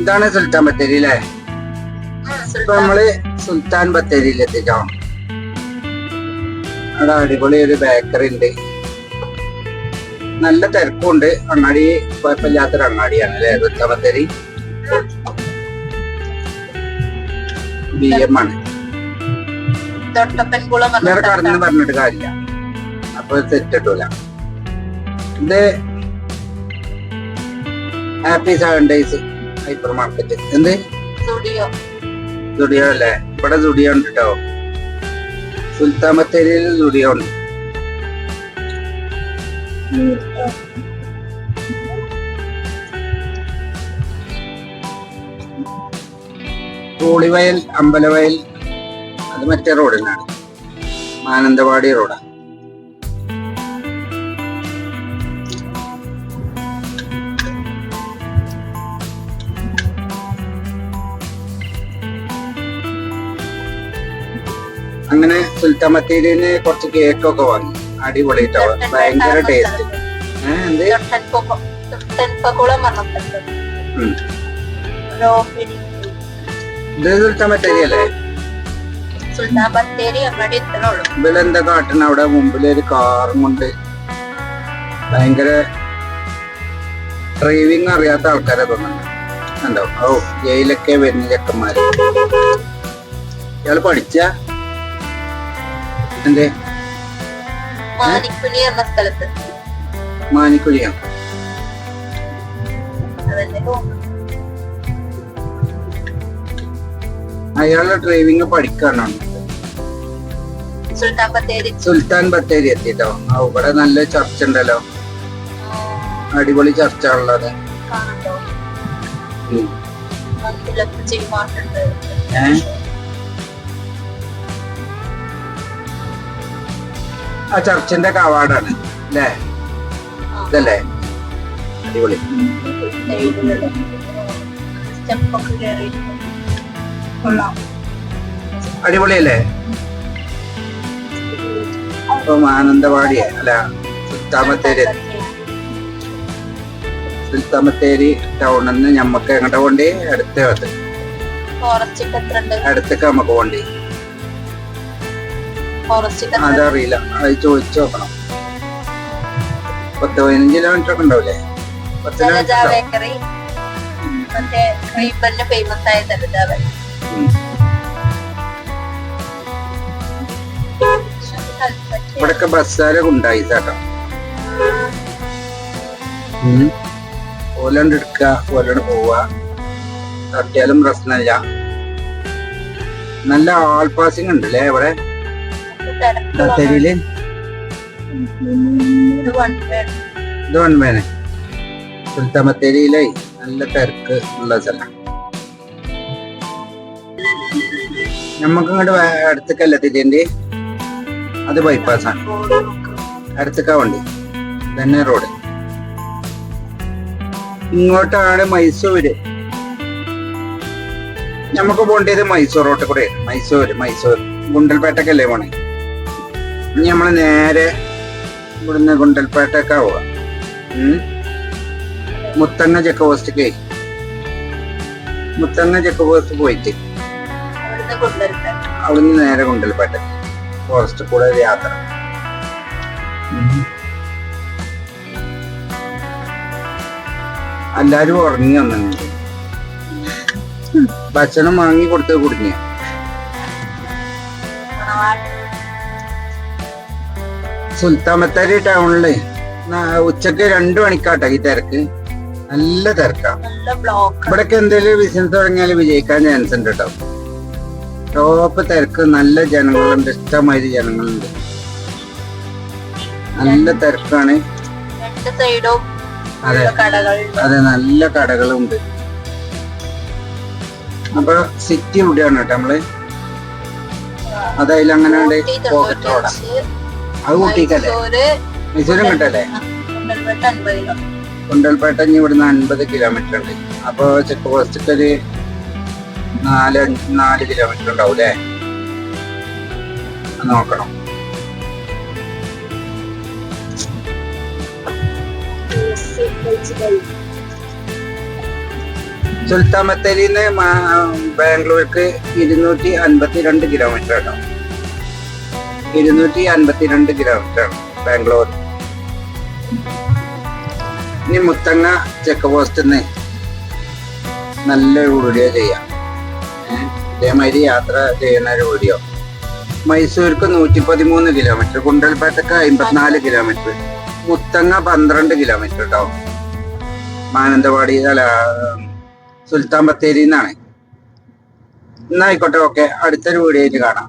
ഇതാണ് സുൽത്താൻ ബത്തേരി അല്ലേ? ഇപ്പൊ നമ്മൾ സുൽത്താൻ ബത്തേരിയിൽ എത്തിക്കാം. അവിടെ അടിപൊളി ഒരു ബേക്കറി ഉണ്ട്. നല്ല തിരക്കുണ്ട്. അങ്ങാടി കുഴപ്പമില്ലാത്തൊരു അങ്ങാടിയാണ് അല്ലേ? സുൽത്താൻ ബത്തേരി? ബി എം ആണ്. വേറെ കടന്നു പറഞ്ഞിട്ട് കാര്യമില്ല. അപ്പൊ തെറ്റിട്ടൂല ഇത് happy seven days hyper market എന്ത് സ്റ്റുഡിയോ അല്ലേ? ഇവിടെ സുഡിയോ ഉണ്ട് കേട്ടോ സുൽത്താൻ ബത്തേരിയിൽ സുഡിയോ ഉണ്ട്. കൂളിവയൽ അമ്പലവയൽ അത് മറ്റേ റോഡിനാണ് മാനന്തവാടി റോഡാ അങ്ങനെ സുൽത്താൻ കുറച്ച് കുറച്ച് കേക്കൊക്കെ വാങ്ങി. അടിപൊളി കേട്ടോ ഭയങ്കര ടേസ്റ്റ്. ഒരു ഇത് അല്ലേ ഇവലെന്താ കാട്ടണ? അവിടെ മുമ്പിലൊരു കാറും കൊണ്ട് ഭയങ്കര ഡ്രൈവിംഗ് അറിയാത്ത ആൾക്കാരെ തോന്നുന്നു. കണ്ടോ? ഓ ജയിലൊക്കെ വരുന്ന ചെക്കന്മാര്. ഇയാൾ പഠിച്ച? എന്തേ? മാനിക്കുഴി എന്ന സ്ഥലത്ത്. തോന്നുന്നു. അയാളുടെ ഡ്രൈവിംഗ് പഠിക്കാനാണ്. സുൽത്താൻ ബത്തേരി. സുൽത്താൻ ബത്തേരി എത്തിട്ടോ? അവിടെ നല്ല ചർച്ച ഉണ്ടല്ലോ. അടിപൊളി ചർച്ച ഉള്ളത് കാണുന്നുണ്ടോ ആ ചർച്ചിന്റെ കവാടാണ്. അല്ലേ ഇതല്ലേ? അടിപൊളി. അടിപൊളിയല്ലേ? അപ്പൊ മാനന്തവാടിയെ അല്ല സുൽത്താമത്തേരി. സുൽത്താമത്തേരി ടൗണിൽ നിന്ന് ഞമ്മക്ക് എങ്ങോട്ട് പോണ്ടേ? അടുത്ത അടുത്തേക്ക് നമുക്ക് പോണ്ടി. ഫോറസ്റ്റ് അതറിയില്ല. അത് ചോദിച്ചു നോക്കണം. പത്ത് പതിനഞ്ച് കിലോമീറ്റർ ഒക്കെ ഉണ്ടാവില്ലേ പത്ത് ജലജ കിലോമീറ്റർ ബേക്കറി മറ്റേ ക്രീപ്പറിന് ഫേമസ് ആയ ജലജ ബേക്കറി ഇവിടൊക്കെ ബസ്സാരൊക്കെ ഉണ്ടായി ചേട്ടാ ഓലണ്ട് എടുക്ക ഓലണ്ട് പോവുക. തട്ടിയാലും പ്രശ്നമില്ല. നല്ല ആൾ പാസിംഗ് ഉണ്ട് അല്ലേ ഇവിടെ? ബത്തേരിയിൽ? ഇത് വൺവേനെ സുൽത്താൻ ബത്തേരിയിലെ നല്ല തിരക്ക് ഉള്ള സ്ഥലം. നമുക്ക് ഇങ്ങോട്ട് അടുത്തേക്കല്ല തിരിയണ്ടി അത് ബൈപ്പാസ് ആണ്. അടുത്തേക്കാ വണ്ടി. തന്നെ റോഡ് ഇങ്ങോട്ടാണ് മൈസൂര്. നമുക്ക് പോണ്ടത് മൈസൂർ റോട്ടിൽ കൂടെ മൈസൂര് മൈസൂർ. ഗുണ്ടൽപേട്ടക്കല്ലേ പോണേ? ഇനി നമ്മൾ നേരെ ഇവിടുന്ന് ഗുണ്ടൽപേട്ടേക്കാ പോവാ. മുത്തങ്ങ ചെക്ക് പോസ്റ്റ്ക്ക് മുത്തങ്ങ ചെക്ക് പോസ്റ്റ് പോയിട്ട് അവിടുന്ന് നേരെ ഗുണ്ടൽപേട്ട. ഫോറസ്റ്റ് കൂടെ ഒരു യാത്ര. എല്ലാരും ഉറങ്ങി വന്നിട്ടുണ്ട്. ഭക്ഷണം വാങ്ങി കൊടുത്ത് കുടുങ്ങിയ സുൽത്താൻ ബത്തേരി ടൗണിൽ ഉച്ചയ്ക്ക് രണ്ടു മണിക്കാട്ടോ ഈ തിരക്ക്. നല്ല തിരക്കാണ് ഇവിടെ ഇവിടൊക്കെ എന്തെങ്കിലും ബിസിനസ് തുടങ്ങിയാൽ വിജയിക്കാൻ ചാൻസ് ഉണ്ട് കേട്ടോ ടോപ്പ് തിരക്ക് നല്ല ജനങ്ങളുണ്ട് ഇഷ്ടമാതിരി ജനങ്ങളുണ്ട്. നല്ല തിരക്കാണ്. അതെ. അതെ നല്ല കടകളുണ്ട്. അപ്പൊ സിറ്റി ഇവിടെയാണ് കേട്ടോ നമ്മൾ. അതതിൽ അങ്ങനെ അത് മൈസൂര് കിട്ടല്ലേ ആ, കുണ്ടൽപേട്ട ഇനി ഇവിടുന്ന് അൻപത് കിലോമീറ്റർ ഉണ്ട് അപ്പൊ ചെക്ക് പോസ്റ്റ് ഒരു നാല് നാല് കിലോമീറ്റർ ഉണ്ടാവും അല്ലേ നോക്കണം. സുൽത്താൻ ബത്തേരിന്ന് ബാംഗ്ലൂർക്ക് ഇരുന്നൂറ്റി അൻപത്തിരണ്ട് കിലോമീറ്റർ കേട്ടോ. ഇരുന്നൂറ്റി അൻപത്തിരണ്ട് കിലോമീറ്റർ ബാംഗ്ലൂർ. ഇനി മുത്തങ്ങ ചെക്ക് പോസ്റ്റിന്ന് നല്ലൊരു വീഡിയോ ചെയ്യാം. ഇതേമാതിരി യാത്ര ചെയ്യുന്ന ഒരു വീഡിയോ മൈസൂർക്ക് നൂറ്റി പതിമൂന്ന് കിലോമീറ്റർ കുണ്ടൽപേട്ടക്ക് അമ്പത്തിനാല് കിലോമീറ്റർ മുത്തങ്ങ പന്ത്രണ്ട് കിലോമീറ്റർ കേട്ടോ മാനന്തവാടി അല്ല സുൽത്താൻ ബത്തേരി എന്നാണ് എന്നായിക്കോട്ടെ ഓക്കെ അടുത്തൊരു വീഡിയോ കാണാം.